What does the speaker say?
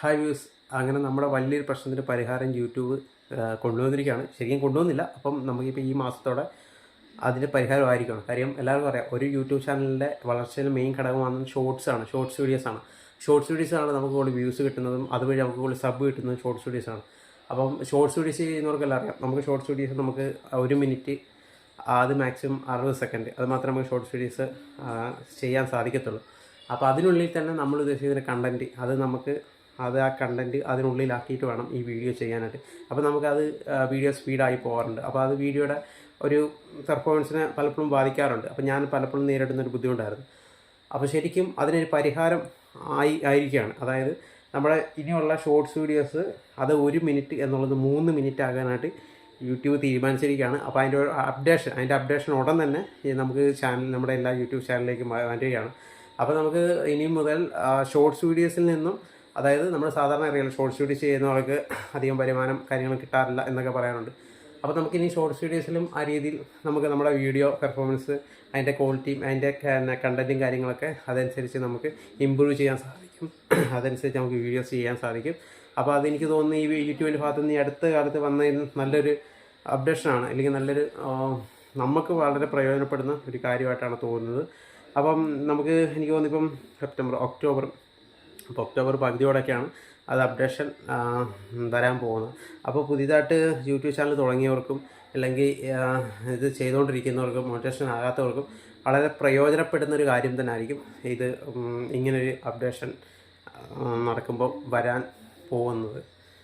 Hi views അങ്ങനെ നമ്മുടെ വലിയൊരു പ്രശ്നത്തിന് പരിഹാരം യൂട്യൂബ് കൊണ്ടുവന്നിരിക്കുകയാണ്. ശരിക്കും കൊണ്ടുവന്നില്ല. അപ്പം നമുക്കിപ്പോൾ ഈ മാസത്തോടെ അതിന് പരിഹാരമായിരിക്കണം കാര്യം എല്ലാവർക്കും അറിയാം ഒരു യൂട്യൂബ് ചാനലിന്റെ വളർച്ചയിൽ മെയിൻ ഘടകമാണ് ഷോർട്സ് ആണ് ഷോർട്സ് വീഡിയോസ് ആണ്. ഷോർട്സ് വീഡിയോസ് ആണ് നമുക്ക് കൂടുതൽ വ്യൂസ് കിട്ടുന്നതും അതുവഴി നമുക്ക് കൂടുതൽ സബ് കിട്ടുന്നതും ഷോർട്സ് വീഡിയോസ് ആണ്. അപ്പം ഷോർട്സ് വീഡിയോസ് ചെയ്യുന്നവർക്കെല്ലാം അറിയാം നമുക്ക് ഷോർട്സ് വീഡിയോസ് നമുക്ക് ഒരു മിനിറ്റ് അത് മാക്സിമം അറുപത് സെക്കൻഡ് അത് മാത്രമേ നമുക്ക് ഷോർട്സ് വീഡിയോസ് ചെയ്യാൻ സാധിക്കത്തുള്ളൂ. അപ്പോൾ അതിനുള്ളിൽ തന്നെ നമ്മൾ ഉദ്ദേശിക്കുന്ന കണ്ടന്റ് അത് നമുക്ക് അത് ആ കണ്ടന്റ് അതിനുള്ളിലാക്കിയിട്ട് വേണം ഈ വീഡിയോ ചെയ്യാനായിട്ട്. അപ്പോൾ നമുക്കത് വീഡിയോ സ്പീഡായി പോകാറുണ്ട്. അപ്പോൾ അത് വീഡിയോയുടെ ഒരു പെർഫോമൻസിനെ പലപ്പോഴും ബാധിക്കാറുണ്ട്. അപ്പോൾ ഞാൻ പലപ്പോഴും നേരിടുന്ന ഒരു ബുദ്ധിമുട്ടായിരുന്നു. അപ്പോൾ ശരിക്കും അതിനൊരു പരിഹാരം ആയി ആയിരിക്കുകയാണ്. അതായത് നമ്മുടെ ഇനിയുള്ള ഷോർട്സ് വീഡിയോസ് അത് ഒരു മിനിറ്റ് എന്നുള്ളത് മൂന്ന് മിനിറ്റ് ആകാനായിട്ട് യൂട്യൂബ് തീരുമാനിച്ചിരിക്കുകയാണ്. അപ്പോൾ അതിന്റെ ഒരു അപ്ഡേഷൻ അതിന്റെ അപ്ഡേഷൻ ഉടൻ തന്നെ നമുക്ക് ചാനൽ നമ്മുടെ എല്ലാ യൂട്യൂബ് ചാനലിലേക്കും വരികയാണ്. അപ്പോൾ നമുക്ക് ഇനി മുതൽ ഷോർട്സ് വീഡിയോസിൽ നിന്നും അതായത് നമ്മൾ സാധാരണ അറിയാം ഷോർട്സ് വീഡിയോസ് ചെയ്യുന്നവർക്ക് അധികം വരുമാനം കാര്യങ്ങൾ കിട്ടാറില്ല എന്നൊക്കെ പറയാനുണ്ട് അപ്പോൾ നമുക്ക് ഇനി ഷോർട്സ് വീഡിയോസിലും ആ രീതിയിൽ നമുക്ക് നമ്മുടെ വീഡിയോ പെർഫോമൻസ് അതിന്റെ ക്വാളിറ്റിയും അതിന്റെ കണ്ടന്റും കാര്യങ്ങളൊക്കെ അതനുസരിച്ച് നമുക്ക് ഇമ്പ്രൂവ് ചെയ്യാൻ സാധിക്കും. അതനുസരിച്ച് നമുക്ക് വീഡിയോസ് ചെയ്യാൻ സാധിക്കും. അപ്പോൾ അതെനിക്ക് തോന്നുന്നു ഈ യൂട്യൂബിന്റെ ഭാഗത്ത് നിന്ന് ഈ അടുത്ത കാലത്ത് വന്ന നല്ലൊരു അപ്ഡേഷനാണ് അല്ലെങ്കിൽ നല്ലൊരു നമുക്ക് വളരെ പ്രയോജനപ്പെടുന്ന ഒരു കാര്യമായിട്ടാണ് തോന്നുന്നത്. അപ്പം നമുക്ക് എനിക്ക് തോന്നുന്നു ഇപ്പം സെപ്റ്റംബർ ഒക്ടോബർ അപ്പോൾ ഒക്ടോബർ പകുതിയോടൊക്കെയാണ് അത് അപ്ഡേഷൻ വരാൻ പോകുന്നത്. അപ്പോൾ പുതിയതായിട്ട് യൂട്യൂബ് ചാനൽ തുടങ്ങിയവർക്കും അല്ലെങ്കിൽ ഇത് ചെയ്തുകൊണ്ടിരിക്കുന്നവർക്കും മോട്ടിവേഷൻ ആകാത്തവർക്കും വളരെ പ്രയോജനപ്പെടുന്ന ഒരു കാര്യം തന്നെ ആയിരിക്കും ഇത് ഇങ്ങനൊരു അപ്ഡേഷൻ നടക്കുമ്പോൾ വരാൻ പോകുന്നത്.